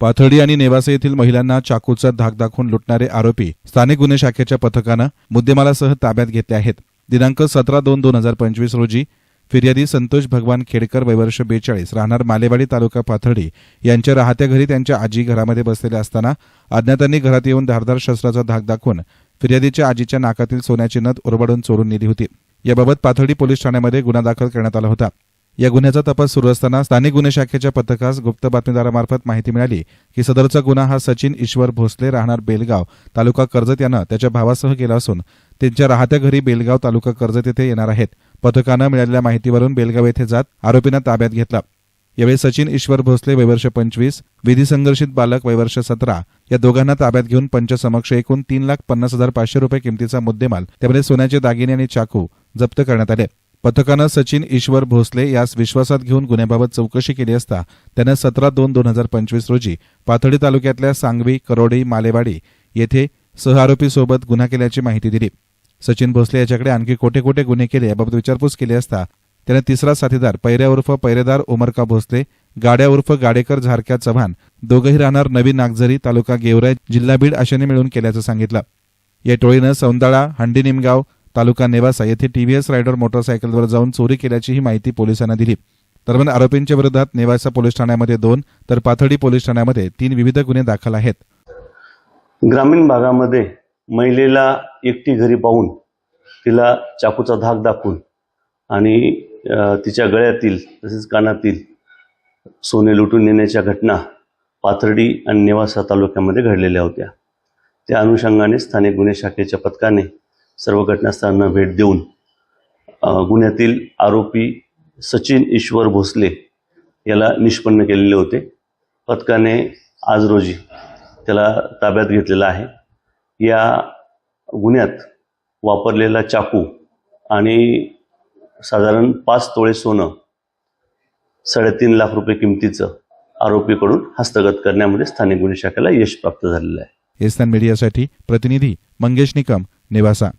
पाथर्डी आणि नेवासे येथील महिलांना चाकूचा धाक दाखवून लुटणारे आरोपी स्थानिक गुन्हे शाखेच्या पथकानं मुद्देमालासह ताब्यात घेतले आहेत. दिनांक सतरा दोन दोन हजार पंचवीस रोजी फिर्यादी संतोष भगवान खेडकर वयवर्ष बेचाळीस राहणार मालेवाडी तालुका पाथर्डी यांच्या राहत्या घरी त्यांच्या आजी घरामध्ये बसलेल्या असताना अज्ञातांनी घरात येऊन धारदार शस्त्राचा धाक दाखवून फिर्यादीच्या आजीच्या नाकातील सोन्याची नथ उरबडून चोरून नेली होती. याबाबत पाथर्डी पोलीस ठाण्यामध्ये गुन्हा दाखल करण्यात आला होता. या गुन्ह्याचा तपास सुरू असताना स्थानिक गुन्हे शाखेच्या पथकास गुप्त बातमीदारामार्फत माहिती मिळाली की सदरचा गुन्हा हा सचिन ईश्वर भोसले राहणार बेलगाव तालुका कर्जत यानं त्याच्या भावासह केला असून त्यांच्या राहत्या घरी बेलगाव तालुका कर्जत येथे येणार आहेत. पथकानं मिळालेल्या माहितीवरून बेलगाव येथे जात आरोपींना ताब्यात घेतला. यावेळी सचिन ईश्वर भोसले वयवर्ष पंचवीस विधी संघर्षित बालक वयवर्ष सतरा या दोघांना ताब्यात घेऊन पंचसमक्ष एकूण तीन लाख पन्नास हजार पाचशे रुपये किमतीचा मुद्देमाल त्यामध्ये सोन्याचे दागिने आणि चाकू जप्त करण्यात आले. पथकानं सचिन ईश्वर भोसले यास विश्वासात घेऊन गुन्ह्याबाबत चौकशी केली असता त्यानं सतरा दोन दोन हजार पंचवीस रोजी पाथर्डी तालुक्यातल्या सांगवी करोडी मालेवाडी येथे सहआरोपीसोबत गुन्हा केल्याची माहिती दिली. सचिन भोसले याच्याकडे आणखी कोठे कोठे गुन्हे केले याबाबत विचारपूस केली असता त्याने तिसरा साथीदार पैऱ्या उर्फ पैरेदार उमरका भोसले गाड्या उर्फ गाडेकर झारक्या चव्हाण दोघंही राहणार नवी नागझरी तालुका गेवराय जिल्हा बीड अशाने मिळून केल्याचं सांगितलं. या टोळीनं सौंदाळा हंडी निमगाव तालुका नेवासा येथे टीव्हीएस रायडर मोटरसायकलवर जाऊन चोरी केल्याचीही माहिती पोलिसांना दिली. दरम्यान आरोपींच्या विरोधात नेवासा पोलीस ठाण्यामध्ये दोन तर पाथर्डी पोलीस ठाण्यामध्ये तीन विविध गुन्हे दाखल आहेत. ग्रामीण भागामध्ये महिलेला एकटी घरी पाहून तिला चाकूचा धाक दाखवून आणि तिच्या गळ्यातील तसेच कानातील सोने लुटून नेण्याच्या घटना पाथर्डी आणि नेवासा तालुक्यामध्ये घडलेल्या होत्या. त्या अनुषंगाने स्थानिक गुन्हे शाखेच्या पथकाने सर्व घटनास्थळांना भेट देऊन गुन्ह्यातील आरोपी सचिन ईश्वर भोसले याला निष्पन्न केलेले होते. पथकाने आज रोजी त्याला ताब्यात घेतलेला आहे. या गुन्ह्यात वापरलेला चाकू आणि साधारण पाच तोळे सोनं साडेतीन लाख रुपये किमतीचं आरोपीकडून हस्तगत करण्यामध्ये स्थानिक गुन्हे शाखेला यश प्राप्त झालेलं आहे. एस्तान मीडियासाठी प्रतिनिधी मंगेश निकम नेवासा.